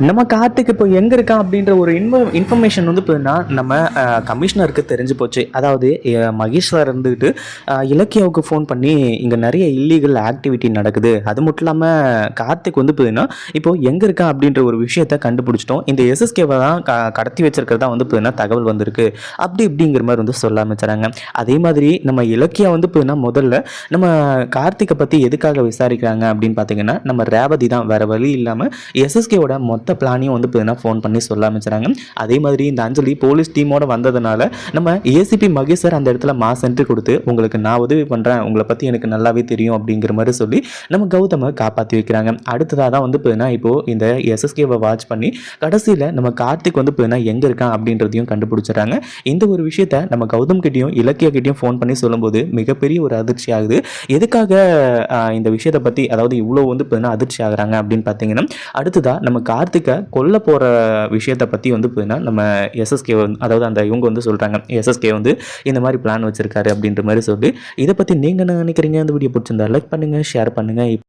நம்ம கார்த்திக் இப்போ எங்கே இருக்கான் அப்படின்ற ஒரு இன்ஃப இன்ஃபர்மேஷன் வந்து பார்த்தீங்கன்னா நம்ம கமிஷனருக்கு தெரிஞ்சு போச்சு. அதாவது அஹ், மகேஷ் சார் இருந்துக்கிட்டு இலக்கியாவுக்கு ஃபோன் பண்ணி இங்கே நிறைய இல்லீகல் ஆக்டிவிட்டி நடக்குது. அது மட்டும் இல்லாமல் கார்த்திக் வந்து பார்த்தீங்கன்னா இப்போ எங்கே இருக்கான் அப்படின்ற ஒரு விஷயத்த கண்டுபிடிச்சிட்டோம். இந்த எஸ்எஸ்கேவை தான் க கடத்தி வச்சிருக்கிறதா வந்து பார்த்தீங்கன்னா தகவல் வந்திருக்கு. அப்படி இப்படிங்கிற மாதிரி வந்து சொல்ல ஆரம்பிச்சாங்க. அதே மாதிரி நம்ம இலக்கியா வந்து பார்த்தீங்கன்னா முதல்ல நம்ம கார்த்திகை பற்றி எதுக்காக விசாரிக்கிறாங்க அப்படின்னு பார்த்தீங்கன்னா நம்ம ரேவதி தான். வேறு வழி இல்லாமல் எஸ்எஸ்கேவோட மொத்த பிளானையும் வந்து பார்த்தீங்கன்னா ஃபோன் பண்ணி சொல்ல ஆரம்பிச்சாங்க அதே மாதிரி இந்த அஞ்சலி போலீஸ் டீமோட வந்ததுனால நம்ம ஏசிபி மகேஷ் சார் அந்த இடத்துல மாஸ் என்ட்ரி கொடுத்து உங்களுக்கு நான் உதவி பண்ணுறேன் உங்களை பற்றி எனக்கு நல்லாவே தெரியும் அப்படிங்கிற மாதிரி சொல்லி நம்ம கௌதமை காப்பாற்றி வைக்கிறாங்க. அடுத்ததாக தான் வந்து பார்த்தீங்கன்னா இப்போது இந்த எஸ்எஸ்கேவை வாட்ச் பண்ணி கடைசியில் நம்ம கார்த்திக் வந்து பார்த்தீங்கன்னா எங்கே இருக்கான் அப்படின்றதையும் கண்டுபிடிச்சிடுறாங்க. இந்த ஒரு விஷயத்த நம்ம கௌதம் கிட்டேயும் இலக்கிய கிட்டேயும் ஃபோன் பண்ணி சொல்லும்போது மிகப்பெரிய ஒரு அதிர்ச்சி ஆகுது. எதுக்காக இந்த விஷயத்தை பற்றி அதாவது இவ்வளோ வந்து பார்த்தீங்கன்னா அதிர்ச்சி ஆகுறாங்க அப்படின்னு பார்த்தீங்கன்னா அடுத்ததாக நம்ம கார்த்திக் கொல்ல போகிற விஷயத்தை பற்றி வந்து பார்த்தீங்கன்னா நம்ம எஸ்எஸ்கே வந்து அதாவது அந்த இவங்க வந்து சொல்கிறாங்க எஸ்எஸ்கே வந்து இந்த மாதிரி பிளான் வச்சுருக்காரு அப்படின்ற மாதிரி சொல்லி இதை பற்றி நீங்கள் என்ன நினைக்கிறீங்க? அந்த வீடியோ பிடிச்சிருந்தா லைக் பண்ணுங்கள் ஷேர் பண்ணுங்கள்